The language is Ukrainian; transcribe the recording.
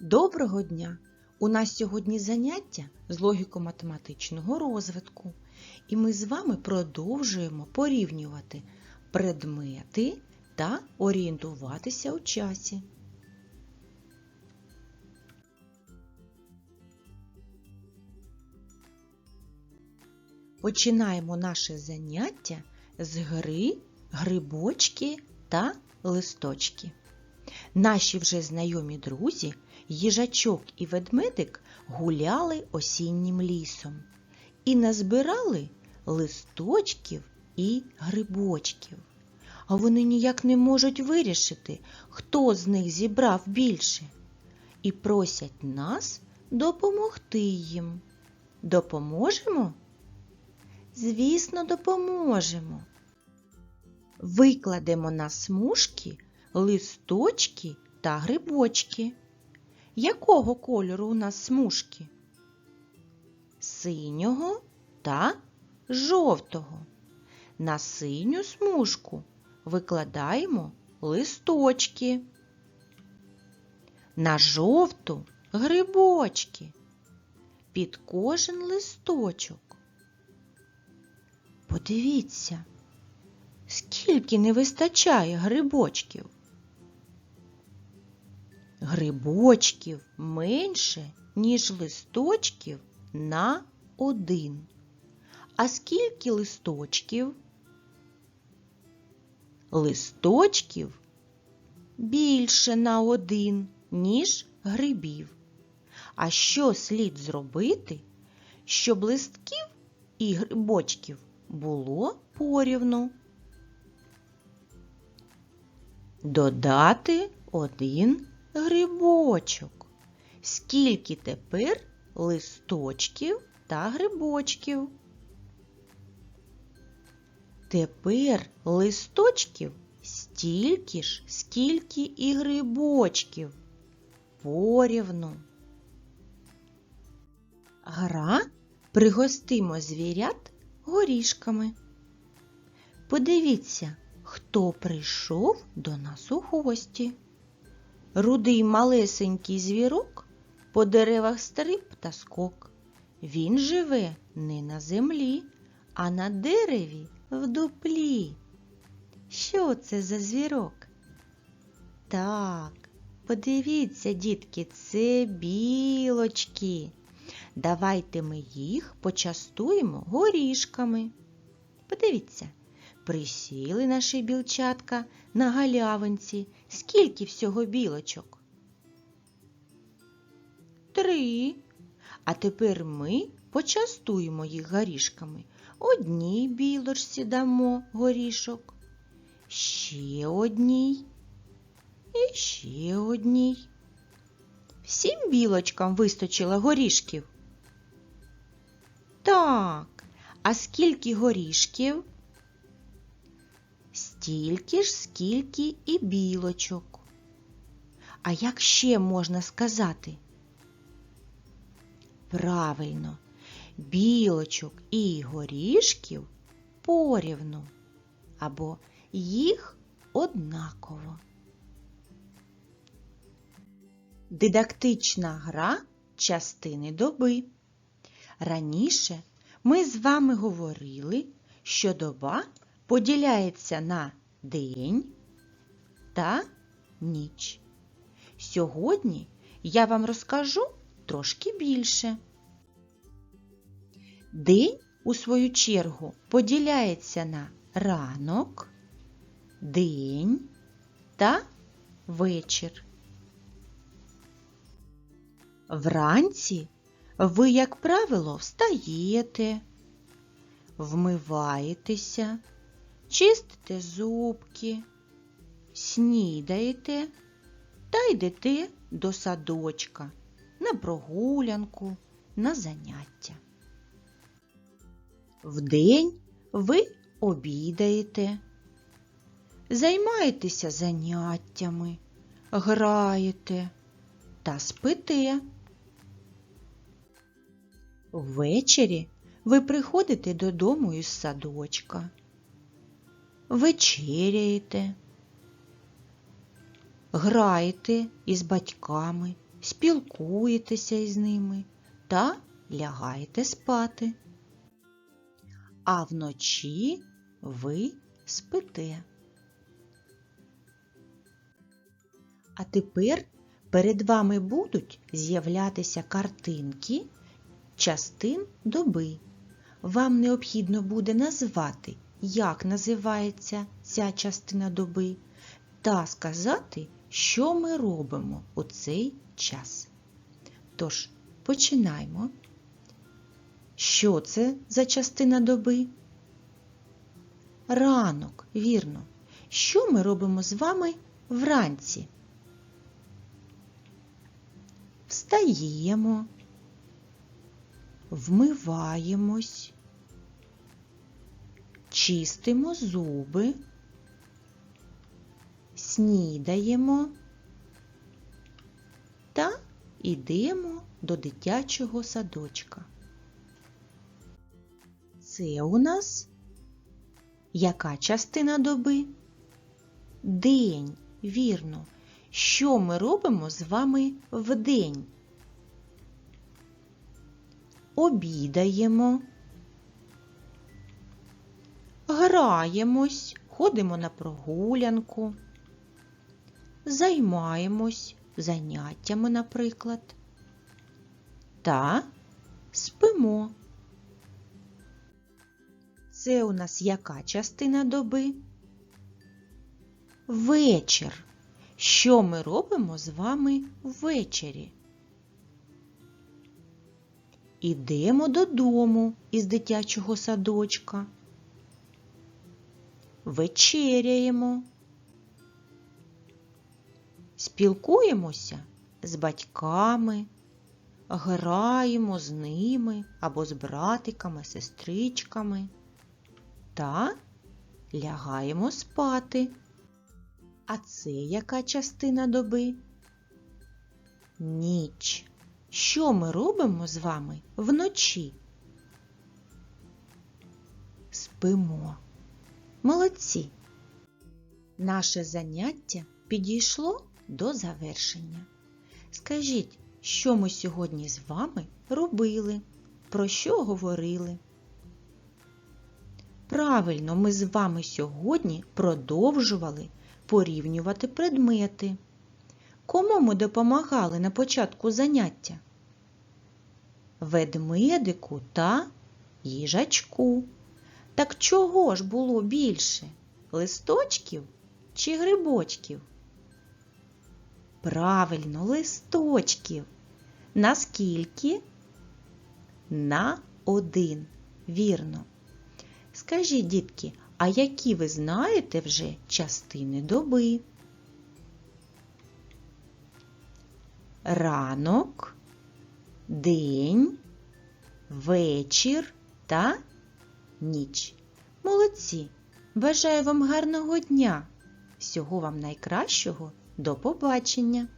Доброго дня! У нас сьогодні заняття з логіко-математичного розвитку, і ми з вами продовжуємо порівнювати предмети та орієнтуватися у часі. Починаємо наше заняття з гри грибочки та листочки. Наші вже знайомі друзі, їжачок і ведмедик гуляли осіннім лісом і назбирали листочків і грибочків. А вони ніяк не можуть вирішити, хто з них зібрав більше, і просять нас допомогти їм. Допоможемо? Звісно, допоможемо. Викладемо на смужки листочки та грибочки. Якого кольору у нас смужки? Синього та жовтого. На синю смужку викладаємо листочки. На жовту грибочки. Під кожен листочок. Подивіться, скільки не вистачає грибочків. Грибочків менше, ніж листочків на один. А скільки листочків? Листочків більше на один, ніж грибів. А що слід зробити, щоб листків і грибочків було порівну? Додати один грибочок. Скільки тепер листочків та грибочків? Тепер листочків стільки ж, скільки і грибочків. Порівну. Гра пригостимо звірят горішками. Подивіться, хто прийшов до нас у гості. Рудий малесенький звірок по деревах стриб та скок. Він живе не на землі, а на дереві в дуплі. Що це за звірок? Так, подивіться, дітки, це білочки. Давайте ми їх почастуємо горішками. Подивіться, присіли наші білчатка на галявинці. Скільки всього білочок? Три. А тепер ми почастуємо їх горішками. Одній білочці дамо горішок, ще одній і ще одній. Всім білочкам вистачило горішків? Так, а скільки горішків? Стільки ж, скільки і білочок. А як ще можна сказати? Правильно, білочок і горішків порівну або їх однаково. Дидактична гра частини доби. Раніше ми з вами говорили, що доба поділяється на день та ніч. Сьогодні я вам розкажу трошки більше. День, у свою чергу, поділяється на ранок, день та вечір. Вранці ви, як правило, встаєте, вмиваєтеся, чистите зубки, снідаєте та йдете до садочка на прогулянку, на заняття. Вдень ви обідаєте, займаєтеся заняттями, граєте та спите. Ввечері ви приходите додому із садочка, вечеряєте, граєте із батьками, спілкуєтеся із ними та лягаєте спати. А вночі ви спите. А тепер перед вами будуть з'являтися картинки частин доби. Вам необхідно буде назвати, як називається ця частина доби, та сказати, що ми робимо у цей час. Тож, починаємо. Що це за частина доби? Ранок, вірно. Що ми робимо з вами вранці? Встаємо, вмиваємось, чистимо зуби, снідаємо та йдемо до дитячого садочка. Це у нас яка частина доби? День, вірно. Що ми робимо з вами вдень? Обідаємо, граємось, ходимо на прогулянку, займаємось заняттями, наприклад, та спимо. Це у нас яка частина доби? Вечір. Що ми робимо з вами ввечері? Ідемо додому із дитячого садочка. Вечеряємо. Спілкуємося з батьками, граємо з ними або з братиками, сестричками та лягаємо спати. А це яка частина доби? Ніч. Що ми робимо з вами вночі? Спимо. Молодці. Наше заняття підійшло до завершення. Скажіть, що ми сьогодні з вами робили? Про що говорили? Правильно, ми з вами сьогодні продовжували порівнювати предмети. Кому ми допомагали на початку заняття? Ведмедику та їжачку. Так чого ж було більше? Листочків чи грибочків? Правильно, листочків. Наскільки? На один. Вірно. Скажіть, дітки, а які ви знаєте вже частини доби? Ранок, день, вечір та ніч. Молодці! Бажаю вам гарного дня! Всього вам найкращого! До побачення!